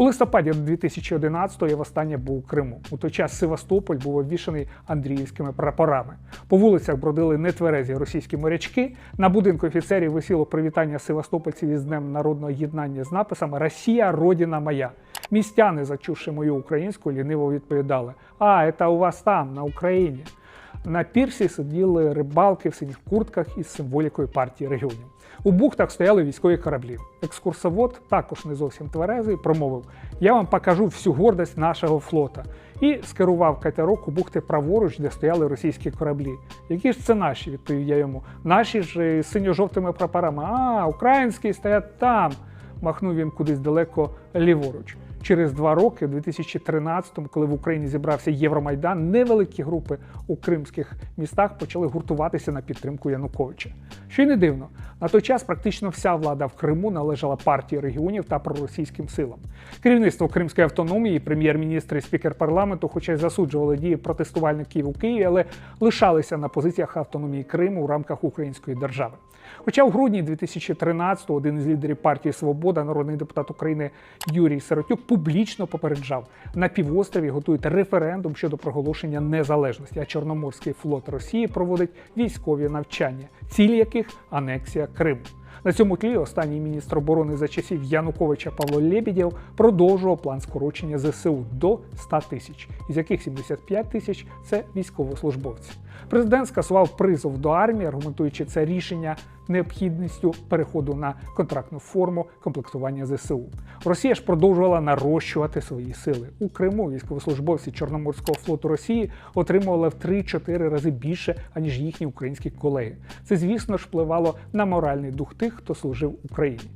У листопаді 2011-го я востаннє був у Криму. У той час Севастополь був обвішаний Андріївськими прапорами. По вулицях бродили нетверезі російські морячки. На будинку офіцерів висіло привітання севастопольців із Днем народного єднання з написами Росія, родина моя. Містяни, зачувши мою українську, ліниво відповідали: А, це у вас там, на Україні. На пірсі сиділи рибалки в синіх куртках із символікою партії регіонів. У бухтах стояли військові кораблі. Екскурсовод, також не зовсім тверезий, промовив: Я вам покажу всю гордость нашого флота. І скерував катерок у бухти праворуч, де стояли російські кораблі. Які ж це наші? відповів я йому. Наші ж із синьо-жовтими прапорами. А, українські стоять там. Махнув він кудись далеко ліворуч. Через два роки, в 2013-му, коли в Україні зібрався Євромайдан, невеликі групи у кримських містах почали гуртуватися на підтримку Януковича. Що й не дивно, на той час практично вся влада в Криму належала партії регіонів та проросійським силам. Керівництво Кримської автономії, прем'єр-міністр і спікер парламенту, хоча й засуджували дії протестувальників у Києві, але лишалися на позиціях автономії Криму у рамках української держави. Хоча в грудні 2013-го один із лідерів партії Свобода, народний депутат України Юрій Сиротюк, публічно попереджав, на півострові готують референдум щодо проголошення незалежності, а Чорноморський флот Росії проводить військові навчання, ціль яких анексія Криму. На цьому тлі останній міністр оборони за часів Януковича Павло Лебедєв продовжував план скорочення ЗСУ до 100 тисяч, із яких 75 тисяч це військовослужбовці. Президент скасував призов до армії, аргументуючи це рішення необхідністю переходу на контрактну форму комплектування ЗСУ. Росія ж продовжувала нарощувати свої сили у Криму. Військовослужбовці Чорноморського флоту Росії отримували в 3-4 рази більше аніж їхні українські колеги. Це, звісно ж, впливало на моральний дух тих, хто служив Україні.